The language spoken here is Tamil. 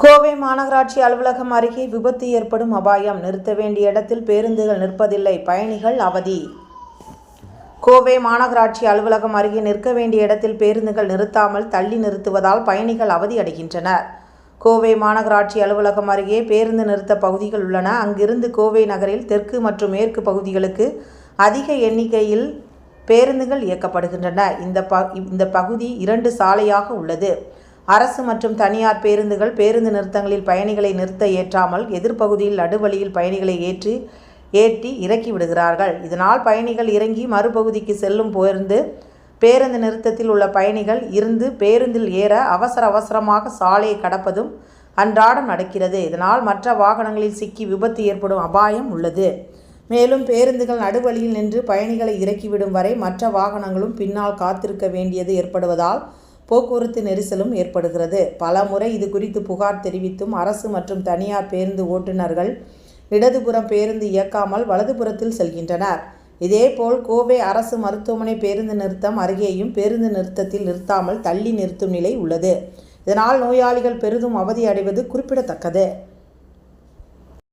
கோவை மாநகராட்சி அலுவலகம் அருகே விபத்து ஏற்படும் அபாயம். நிறுத்த வேண்டிய இடத்தில் பேருந்துகள் நிற்பதில்லை. பயணிகள் அவதி. கோவை மாநகராட்சி அலுவலகம் அருகே நிற்க வேண்டிய இடத்தில் பேருந்துகள் நிறுத்தாமல் தள்ளி நிறுத்துவதால் பயணிகள் அவதி அடைகின்றனர். கோவை மாநகராட்சி அலுவலகம் அருகே பேருந்து நிறுத்த பகுதிகள் உள்ளன. அங்கிருந்து கோவை நகரில் தெற்கு மற்றும் மேற்கு பகுதிகளுக்கு அதிக எண்ணிக்கையில் பேருந்துகள் இயக்கப்படுகின்றன. இந்த ப இந்த பகுதி இரண்டு சாலையாக உள்ளது. அரசு மற்றும் தனியார் பேருந்துகள் பேருந்து நிறுத்தங்களில் பயணிகளை நிறுத்த ஏற்றாமல் எதிர்ப்பகுதியில் நடுவழியில் பயணிகளை ஏற்றி ஏற்றி இறக்கி விடுகிறார்கள். இதனால் பயணிகள் இறங்கி மறுபகுதிக்கு செல்லும் பேருந்து பேருந்து நிறுத்தத்தில் உள்ள பயணிகள் இருந்து பேருந்தில் ஏற அவசர அவசரமாக சாலையை கடப்பதும் அன்றாடம் நடக்கிறது. இதனால் மற்ற வாகனங்களில் சிக்கி விபத்து ஏற்படும் அபாயம் உள்ளது. மேலும் பேருந்துகள் நடுவழியில் நின்று பயணிகளை இறக்கிவிடும் வரை மற்ற வாகனங்களும் பின்னால் காத்திருக்க வேண்டியது ஏற்படுவதால் போக்குவரத்து நெரிசலும் ஏற்படுகிறது. பல முறை இது குறித்து புகார் தெரிவித்தும் அரசு மற்றும் தனியார் பேருந்து ஓட்டுநர்கள் இடதுபுறம் பேருந்து இயக்காமல் வலதுபுறத்தில் செல்கின்றனர். இதேபோல் கோவை அரசு மருத்துவமனை பேருந்து நிறுத்தம் அருகேயும் பேருந்து நிறுத்தத்தில் நிறுத்தாமல் தள்ளி நிறுத்தும் நிலை உள்ளது. இதனால் நோயாளிகள் பெரிதும் அவதி அடைவது குறிப்பிடத்தக்கது.